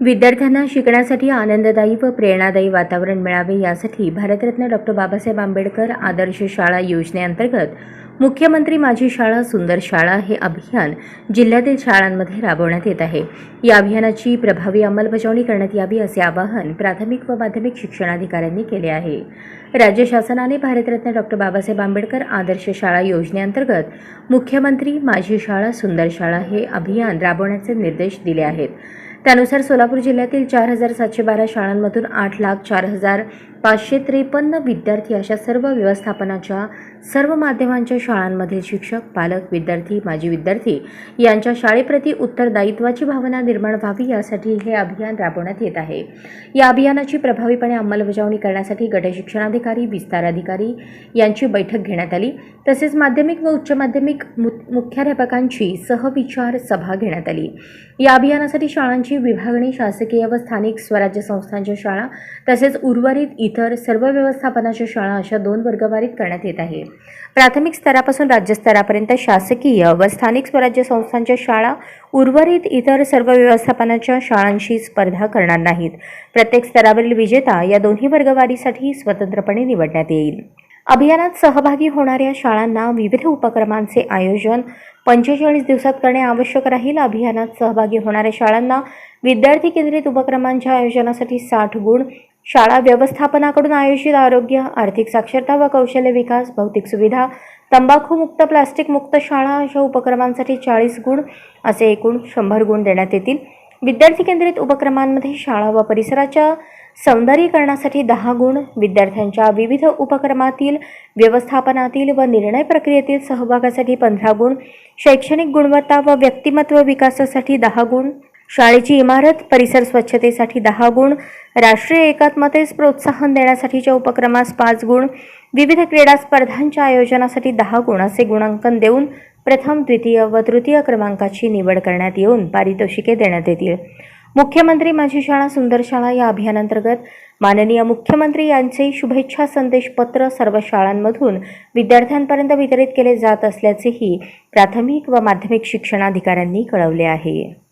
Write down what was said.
विद्यार्थ्यांना शिकण्यासाठी आनंददायी व प्रेरणादायी वातावरण मिळावे यासाठी भारतरत्न डॉक्टर बाबासाहेब आंबेडकर आदर्श शाळा योजनेअंतर्गत मुख्यमंत्री माझी शाळा सुंदर शाळा हे अभियान जिल्ह्यातील शाळांमध्ये राबवण्यात येत आहे. या अभियानाची प्रभावी अंमलबजावणी करण्यात यावी असे आवाहन प्राथमिक व माध्यमिक शिक्षणाधिकाऱ्यांनी केले आहे. राज्य शासनाने भारतरत्न डॉक्टर बाबासाहेब आंबेडकर आदर्श शाळा योजनेअंतर्गत मुख्यमंत्री माझी शाळा सुंदर शाळा हे अभियान राबवण्याचे निर्देश दिले आहेत. त्यानुसार सोलापूर जिल्ह्यातील चार हजार सातशे बारा शाळांमधून आठ लाख चार हजार पाचशे त्रेपन्न विद्यार्थी अशा सर्व व्यवस्थापनाच्या सर्व माध्यमांच्या शाळांमधील शिक्षक पालक विद्यार्थी माजी विद्यार्थी यांच्या शाळेप्रती उत्तरदायित्वाची भावना निर्माण व्हावी यासाठी हे अभियान राबवण्यात येत आहे. या अभियानाची प्रभावीपणे अंमलबजावणी करण्यासाठी गट शिक्षणाधिकारी विस्तार अधिकारी यांची बैठक घेण्यात आली. तसेच माध्यमिक व उच्च माध्यमिक मु मुख्याध्यापकांची सहविचार सभा घेण्यात आली. या अभियानासाठी शाळांची विभागणी शासकीय व स्थानिक स्वराज्य संस्थांच्या शाळा तसेच उर्वरित इतर सर्व व्यवस्थापनाच्या शाळा अशा दोन वर्गवारीत करण्यात येत आहे. प्राथमिक स्तरापासून राज्यस्तरापर्यंत शासकीय व स्थानिक स्वराज्य संस्थांच्या शाळा उर्वरित इतर सर्व व्यवस्थापनाच्या शाळांशी स्पर्धा करणार नाहीत. प्रत्येक स्तरावरील विजेता या दोन्ही वर्गवारीसाठी स्वतंत्रपणे निवडण्यात येईल. अभियानात सहभागी होणाऱ्या शाळांना विविध उपक्रमांचे आयोजन पंचेचाळीस दिवसात करणे आवश्यक राहील. अभियानात सहभागी होणाऱ्या शाळांना विद्यार्थी केंद्रित उपक्रमांच्या आयोजनासाठी साठ गुण शाळा व्यवस्थापनाकडून आयोजित आरोग्य आर्थिक साक्षरता व कौशल्य विकास भौतिक सुविधा तंबाखूमुक्त प्लास्टिक मुक्त शाळा अशा उपक्रमांसाठी चाळीस गुण असे एकूण शंभर गुण देण्यात येतील. विद्यार्थी केंद्रित उपक्रमांमध्ये शाळा व परिसराच्या सौंदर्यीकरणासाठी दहा गुण विद्यार्थ्यांच्या विविध उपक्रमातील व्यवस्थापनातील व निर्णय प्रक्रियेतील सहभागासाठी पंधरा गुण शैक्षणिक गुणवत्ता व व्यक्तिमत्व विकासासाठी दहा गुण शाळेची इमारत परिसर स्वच्छतेसाठी दहा गुण राष्ट्रीय एकात्मतेस प्रोत्साहन देण्यासाठीच्या उपक्रमास पाच गुण विविध क्रीडा स्पर्धांच्या आयोजनासाठी दहा गुण असे गुणांकन देऊन प्रथम द्वितीय व तृतीय क्रमांकाची निवड करण्यात येऊन पारितोषिके देण्यात येतील. मुख्यमंत्री माझी शाळा सुंदर शाळा या अभियानांतर्गत माननीय मुख्यमंत्री यांचे शुभेच्छा संदेश पत्र सर्व शाळांमधून विद्यार्थ्यांपर्यंत वितरित केले जात असल्याचेही प्राथमिक व माध्यमिक शिक्षणाधिकाऱ्यांनी कळवले आहे.